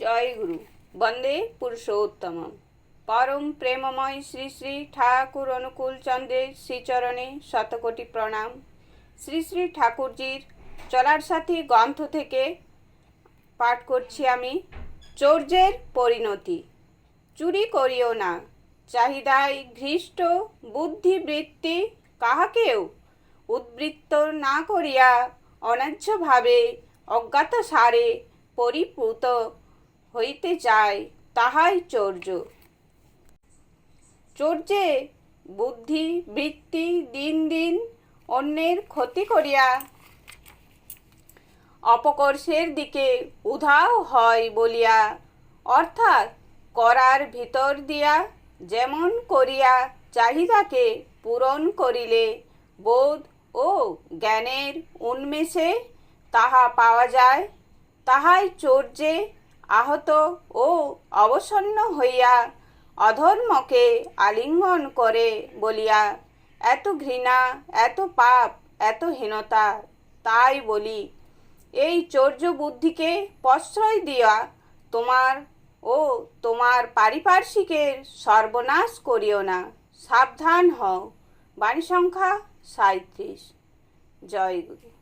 জয় গুরু। বন্দে পুরুষোত্তমম। পরম প্রেমময় শ্রী শ্রী ঠাকুর অনুকূল চন্দ্রের শ্রীচরণে শতকোটি প্রণাম। শ্রী শ্রী ঠাকুরজির চলার সাথী গ্রন্থ থেকে পাঠ করছি আমি। চৌর্যের পরিণতি। চুরি করিও না। চাহিদায় ঘৃষ্ট বুদ্ধিবৃত্তি কাহাকেও উদ্বৃত্ত না করিয়া অন্যায্যভাবে অজ্ঞাত সারে পরিপূত হইতে চায় তাহাই চর্য। চৌর্যে বুদ্ধি, বৃত্তি, দিন দিন অন্যের ক্ষতি করিয়া অপকর্ষের দিকে উধাও হয় বলিয়া, অর্থাৎ করার ভিতর দিয়া যেমন করিয়া চাহিদাকে পূরণ করিলে বোধ ও জ্ঞানের উন্মেষে তাহা পাওয়া যায়, তাহাই চৌর্যে আহত ও অবসন্ন হইয়া অধর্মকে আলিঙ্গন করে বলিয়া, এত ঘৃণা, এত পাপ, এত হীনতা, তাই বলি, এই চৌর্য বুদ্ধিকে প্রশ্রয় দিয়া তোমার ও তোমার পারিপার্শ্বিকের সর্বনাশ করিও না। সাবধান হও। বাণী সংখ্যা সাঁত্রিশ জয় গুরু।